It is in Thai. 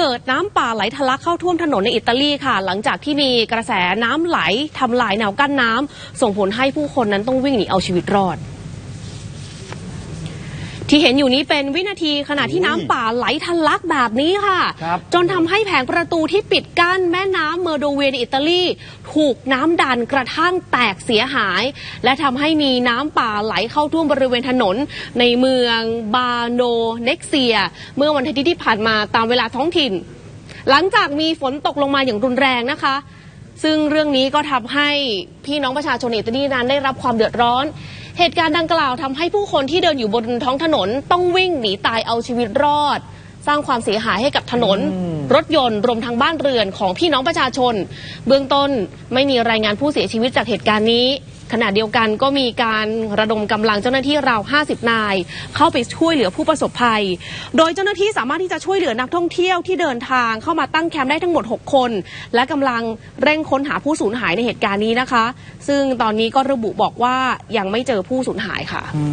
เกิดน้ำป่าไหลทะลักเข้าท่วมถนนในอิตาลีค่ะ หลังจากที่มีกระแสน้ำไหลทำลายแนวกั้นน้ำส่งผลให้ผู้คนนั้นต้องวิ่งหนีเอาชีวิตรอด ที่เห็นอยู่นี้เป็นวินาทีขณะที่น้ำป่าไหลทะลักแบบนี้ค่ะ ครับจนทำให้แผงประตูที่ปิดกั้นแม่น้ำเมอร์โดเวียในอิตาลี ถูกน้ำดันกระทั่งแตกเสียหาย และทำให้มีน้ำป่าไหลเข้าท่วมบริเวณถนน ในเมืองบาโนเน็กเซีย เมื่อวันอาทิตย์ที่ผ่านมาตามเวลาท้องถิ่น หลังจากมีฝนตกลงมาอย่างรุนแรงนะคะ ซึ่งเรื่องนี้ก็ทำให้พี่น้องประชาชนในอิตาลีนั้นได้รับความเดือดร้อน เหตุการณ์ดังกล่าวทำให้ผู้คนที่เดินอยู่บนท้องถนนต้องวิ่งหนีตายเอาชีวิตรอด สร้างความเสียหายให้กับถนน รถยนต์รวมทั้งบ้านเรือนของพี่น้องประชาชน เบื้องต้นไม่มีรายงานผู้เสียชีวิตจากเหตุการณ์นี้ ขณะเดียวกันก็มีการระดมกำลังเจ้าหน้าที่ราว 50 นาย เข้าไปช่วยเหลือผู้ประสบภัย โดยเจ้าหน้าที่สามารถที่จะช่วยเหลือนักท่องเที่ยวที่เดินทางเข้ามาตั้งแคมป์ได้ทั้งหมด 6 คน และกำลังเร่งค้นหาผู้สูญหายในเหตุการณ์นี้นะคะ ซึ่งตอนนี้ก็ระบุบอกว่ายังไม่เจอผู้สูญหายค่ะอื